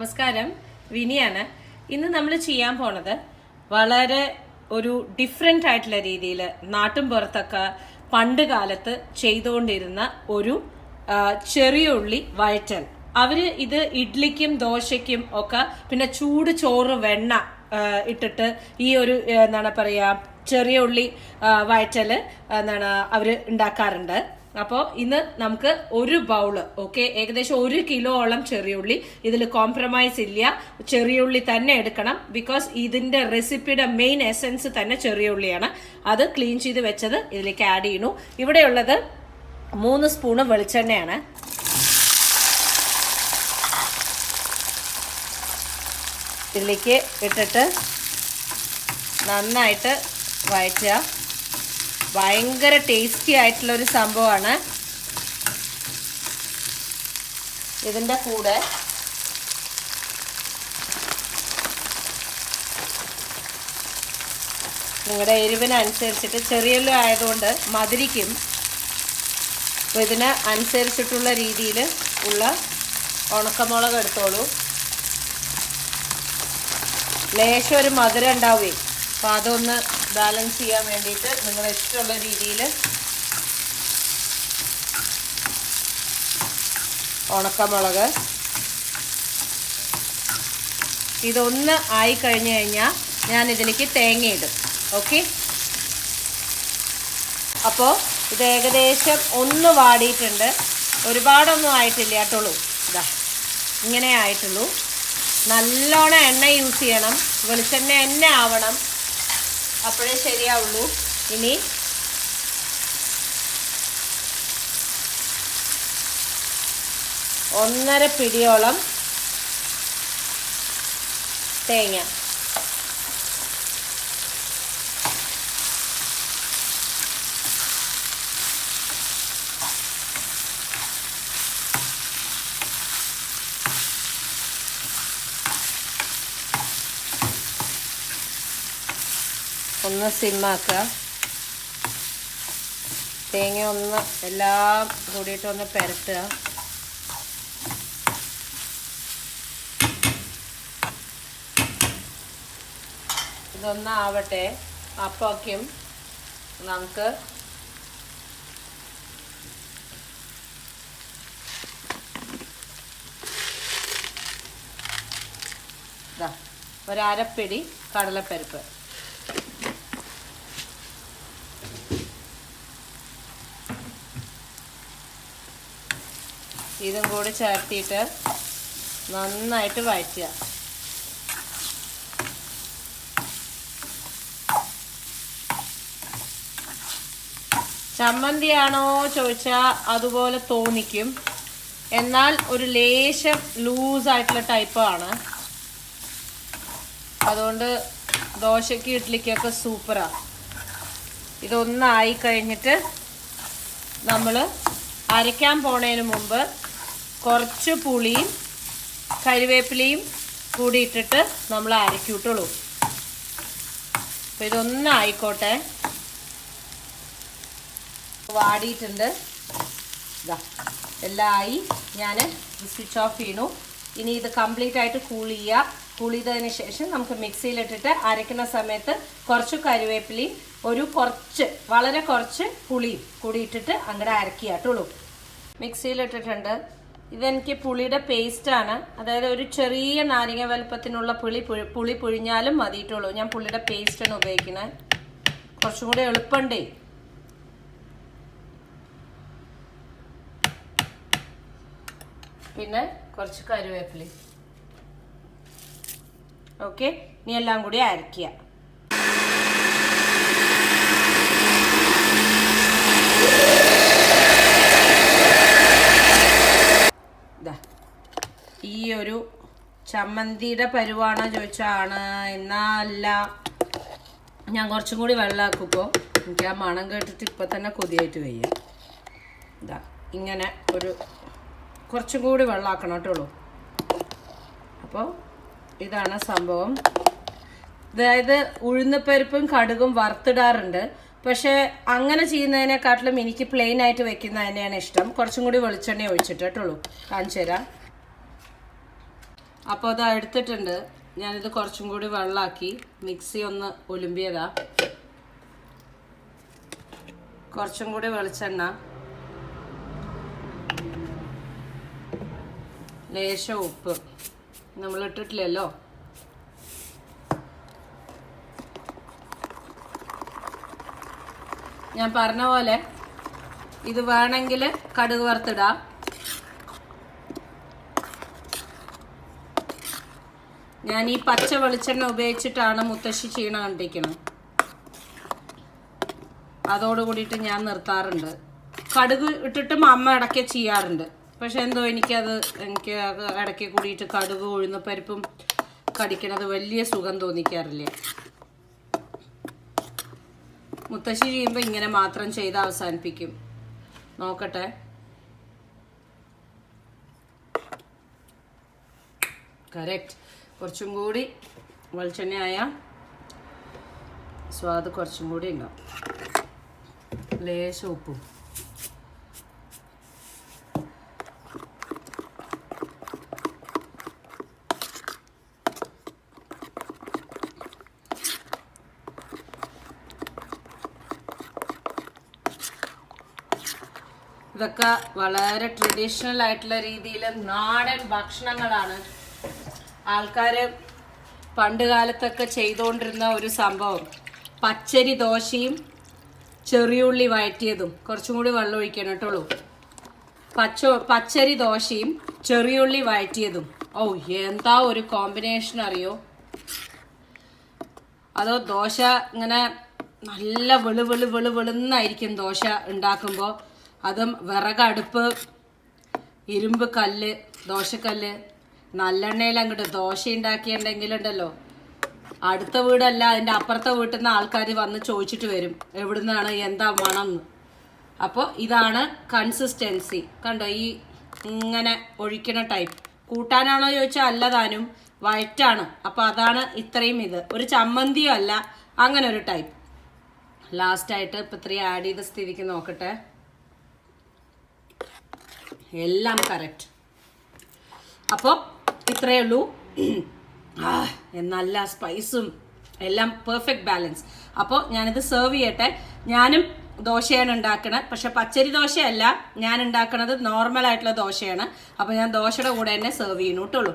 നമസ്കാരം. വിനിയാണ്. ഇന്ന് നമ്മൾ ചെയ്യാൻ പോണത് വളരെ ഒരു ഡിഫറെന്റ് ആയിട്ടുള്ള രീതിയിൽ നാട്ടും പുറത്തൊക്കെ പണ്ട് കാലത്ത് ചെയ്തുകൊണ്ടിരുന്ന ഒരു ചെറിയ ഉള്ളി വഴറ്റൽ. അവർ ഇത് ഇഡ്ലിക്കും ദോശയ്ക്കും ഒക്കെ പിന്നെ ചൂട് ചോറ് വെണ്ണ ഇട്ടിട്ട് ഈ ഒരു എന്താണ് പറയാ ചെറിയ ഉള്ളി വയറ്റൽ എന്താണ് അവർ ഉണ്ടാക്കാറുണ്ട്. അപ്പോൾ ഇന്ന് നമുക്ക് ഒരു ബൗൾ ഓക്കെ ഏകദേശം ഒരു കിലോളം ചെറിയുള്ളി. ഇതിൽ കോംപ്രമൈസ് ഇല്ല. ചെറിയുള്ളി തന്നെ എടുക്കണം ബിക്കോസ് ഇതിന്റെ റെസിപ്പിയുടെ മെയിൻ എസൻസ് തന്നെ ചെറിയുള്ളിയാണ്. അത് ക്ലീൻ ചെയ്ത് വെച്ചത് ഇതിലേക്ക് ആഡ് ചെയ്യണു ഇവിടെയുള്ളത് മൂന്ന് സ്പൂണ് വെളിച്ചെണ്ണയാണ്. ഇതിലേക്ക് ഇട്ടിട്ട് നന്നായിട്ട് വഴറ്റുക. ഭയങ്കര ടേസ്റ്റി ആയിട്ടുള്ള ഒരു സംഭവമാണ്. ഇതിന്റെ കൂടെ നിങ്ങളുടെ എരിവിനനുസരിച്ചിട്ട് ചെറിയല്ലോ ആയതുകൊണ്ട് മധുരിക്കും. അപ്പോൾ ഇതിന് അനുസരിച്ചിട്ടുള്ള രീതിയിൽ ഉള്ള ഉണക്കമുളക് എടുത്തോളൂ. ലേശം ഒരു മധുരം ഉണ്ടാവുകയും അപ്പോൾ അതൊന്ന് ബാലൻസ് ചെയ്യാൻ വേണ്ടിയിട്ട് നിങ്ങളുടെ ഇഷ്ടമുള്ള രീതിയിൽ ഉണക്കമുളക്. ഇതൊന്ന് ആയി കഴിഞ്ഞു കഴിഞ്ഞാൽ ഞാൻ ഇതിലേക്ക് തേങ്ങ ഇടും. ഓക്കെ? അപ്പോൾ ഇത് ഏകദേശം ഒന്ന് വാടിയിട്ടുണ്ട്. ഒരുപാടൊന്നും ആയിട്ടില്ല കേട്ടോളൂ ഇതാ ഇങ്ങനെ ആയിട്ടുള്ളൂ. നല്ലോണം എണ്ണ യൂസ് ചെയ്യണം. വെളിച്ചെണ്ണ എണ്ണ ആവണം. അപ്പോഴേ ശരിയാവുള്ളൂ. ഇനി ഒന്നര പിടിയോളം തേങ്ങ. ഒന്ന് സിമ്മാക്കുക. തേങ്ങ ഒന്ന് എല്ലാം കൂടിയിട്ട് ഒന്ന് പെരട്ടുക. ഇതൊന്നാവട്ടെ. അപ്പോക്കും നമുക്ക് ഒരരപ്പിടി കടലപ്പരിപ്പ്. ഇതും കൂടി ചേർത്തിട്ട് നന്നായിട്ട് വഴറ്റുക. ചമ്മന്തിയാണോ ചോദിച്ചാൽ അതുപോലെ തോന്നിക്കും. എന്നാൽ ഒരു ലേശം ലൂസായിട്ടുള്ള ടൈപ്പാണ് അതുകൊണ്ട് ദോശയ്ക്ക് ഇഡ്ഡലിക്കൊക്കെ സൂപ്പറാണ് ഇതൊന്നായി കഴിഞ്ഞിട്ട് നമ്മൾ അരയ്ക്കാൻ പോണതിന് മുമ്പ് കുറച്ച് പുളിയും കരിവേപ്പിലയും കൂടി ഇട്ടിട്ട് നമ്മൾ അരക്കൂട്ടുള്ളൂ അപ്പോൾ ഇതൊന്നും ആയിക്കോട്ടെ. വാടിയിട്ടുണ്ട്. എല്ലാം ആയി. ഞാൻ സ്വിച്ച് ഓഫ് ചെയ്യണു ഇനി ഇത് കംപ്ലീറ്റ് ആയിട്ട് കൂൾ ചെയ്യുക. കൂൾ ചെയ്തതിന് ശേഷം നമുക്ക് മിക്സിയിലിട്ടിട്ട് അരയ്ക്കുന്ന സമയത്ത് കുറച്ച് കരിവേപ്പിലയും ഒരു കുറച്ച് വളരെ കുറച്ച് പുളിയും കൂടി ഇട്ടിട്ട് അങ്ങോട്ട് കേട്ടുള്ളൂ മിക്സിയിലിട്ടിട്ടുണ്ട് ഇതെനിക്ക് പുളിയുടെ പേസ്റ്റ് ആണ്. അതായത് ഒരു ചെറിയ നാരങ്ങ വലുപ്പത്തിനുള്ള പുളി പുളി പുഴിഞ്ഞാലും മതിയിട്ടുള്ളൂ. ഞാൻ പുളിയുടെ പേസ്റ്റാണ് ഉപയോഗിക്കുന്നത്. കുറച്ചും കൂടി എളുപ്പമുണ്ടേ പിന്നെ കുറച്ച് കരുവേപ്പില ഓക്കെ ഇനി എല്ലാം കൂടി അരക്കുക ഒരു ചമ്മന്തിയുടെ പരുവാണോ ചോദിച്ചാണ് എന്നല്ല ഞാൻ കുറച്ചും കൂടി വെള്ളമാക്കുമ്പോൾ എനിക്ക് ആ മണം കേട്ടിട്ട് ഇപ്പം തന്നെ കൊതിയായിട്ട് വയ്യ. ഇതാ ഇങ്ങനെ ഒരു കുറച്ചും കൂടി വെള്ളമാക്കണം കേട്ടുള്ളൂ അപ്പോൾ ഇതാണ് സംഭവം. അതായത് ഉഴുന്നപ്പരിപ്പും കടുകും വറുത്തിടാറുണ്ട്. പക്ഷേ അങ്ങനെ ചെയ്യുന്നതിനെക്കാട്ടിലും എനിക്ക് പ്ലെയിൻ ആയിട്ട് വെക്കുന്ന തന്നെയാണ് ഇഷ്ടം. കുറച്ചും കൂടി വെളിച്ചെണ്ണ ഒഴിച്ചിട്ട് കേട്ടുള്ളൂ കാണിച്ചു തരാം അപ്പോൾ അത് എടുത്തിട്ടുണ്ട്. ഞാനിത് കുറച്ചും കൂടി വെള്ളമാക്കി മിക്സി ഒന്ന് ഒലുമ്പിയതാ. കുറച്ചും കൂടി വെളിച്ചെണ്ണ. ലേശം ഉപ്പ്. നമ്മൾ ഇട്ടിട്ടില്ലല്ലോ? ഞാൻ പറഞ്ഞ പോലെ ഇത് വേണമെങ്കിൽ കടുക് വറുത്തിടാം. ഞാൻ ഈ പച്ച വെളിച്ചെണ്ണ ഉപയോഗിച്ചിട്ടാണ് മുത്തശ്ശി ചീണ കണ്ടിരിക്കുന്നത് അതോട് കൂടിയിട്ട് ഞാൻ നിർത്താറുണ്ട്. കടുക് ഇട്ടിട്ടും അമ്മ ഇടയ്ക്ക് ചെയ്യാറുണ്ട്. പക്ഷെ എന്തോ എനിക്കത് എനിക്ക് ഇടയ്ക്ക് കൂടിയിട്ട് കടുക് ഉഴുന്ന പരിപ്പും കടിക്കണത് വലിയ സുഖം തോന്നിക്കാറില്ല. മുത്തശ്ശി ചെയ്യുമ്പോൾ ഇങ്ങനെ മാത്രം ചെയ്ത് അവസാനിപ്പിക്കും. നോക്കട്ടെ. കറക്റ്റ്. കുറച്ചും കൂടി വെളിച്ചെണ്ണയായ സ്വാദ് കുറച്ചും കൂടി ഉണ്ടാവും. ലേശം ഉപ്പും. ഇതൊക്കെ വളരെ ട്രഡീഷണൽ ആയിട്ടുള്ള രീതിയിൽ നാടൻ ഭക്ഷണങ്ങളാണ്. ആൾക്കാർ പണ്ട് കാലത്തൊക്കെ ചെയ്തുകൊണ്ടിരുന്ന ഒരു സംഭവം. പച്ചരി ദോശയും ചെറിയുള്ളി വഴറ്റിയതും. കുറച്ചും കൂടി വെള്ളം ഒഴിക്കണം കേട്ടോളൂ. പച്ച പച്ചരി ദോശയും ചെറിയുള്ളി വഴറ്റിയതും. ഓ എന്താ ഒരു കോമ്പിനേഷൻ അറിയോ? അതോ ദോശ ഇങ്ങനെ നല്ല വെളു വെളു വെളു വെളുന്നായിരിക്കും ദോശ ഉണ്ടാക്കുമ്പോൾ അതും വിറകടുപ്പ് ഇരുമ്പ് കല്ല് ദോശക്കല്ല് നല്ലെണ്ണയിൽ അങ്ങോട്ട് ദോശ ഉണ്ടാക്കിയിട്ടുണ്ടെങ്കിലുണ്ടല്ലോ അടുത്ത വീടല്ല അതിന്റെ അപ്പുറത്തെ വീട്ടിൽ നിന്ന് ആൾക്കാർ വന്ന് ചോദിച്ചിട്ട് വരും എവിടുന്നാണ്? എന്താ മണം അപ്പോൾ ഇതാണ് കൺസിസ്റ്റൻസി കണ്ടോ? ഈ ഇങ്ങനെ ഒഴിക്കണ ടൈപ്പ് കൂട്ടാനാണോ ചോദിച്ചാൽ അല്ലതാനും വയറ്റാണ്. അപ്പോൾ അതാണ് ഇത്രയും ഇത്. ഒരു ചമ്മന്തിയും അല്ല അങ്ങനെ ഒരു ടൈപ്പ് ലാസ്റ്റായിട്ട് ഇപ്പം ഇത്രയും ആഡ് ചെയ്ത സ്ഥിതിക്ക് നോക്കട്ടെ. എല്ലാം കറക്റ്റ് അപ്പോൾ ഇത്രയേ ഉള്ളൂ. നല്ല സ്പൈസും എല്ലാം പെർഫെക്റ്റ് ബാലൻസ് അപ്പോൾ ഞാനിത് സെർവ് ചെയ്യട്ടെ. ഞാനും ദോശയാണ് ഉണ്ടാക്കണത്. പക്ഷെ പച്ചരി ദോശയല്ല. ഞാൻ ഉണ്ടാക്കണത് നോർമൽ ആയിട്ടുള്ള ദോശയാണ്. അപ്പോൾ ഞാൻ ദോശയുടെ കൂടെ തന്നെ സെർവ് ചെയ്യുന്നു. കേട്ടുള്ളൂ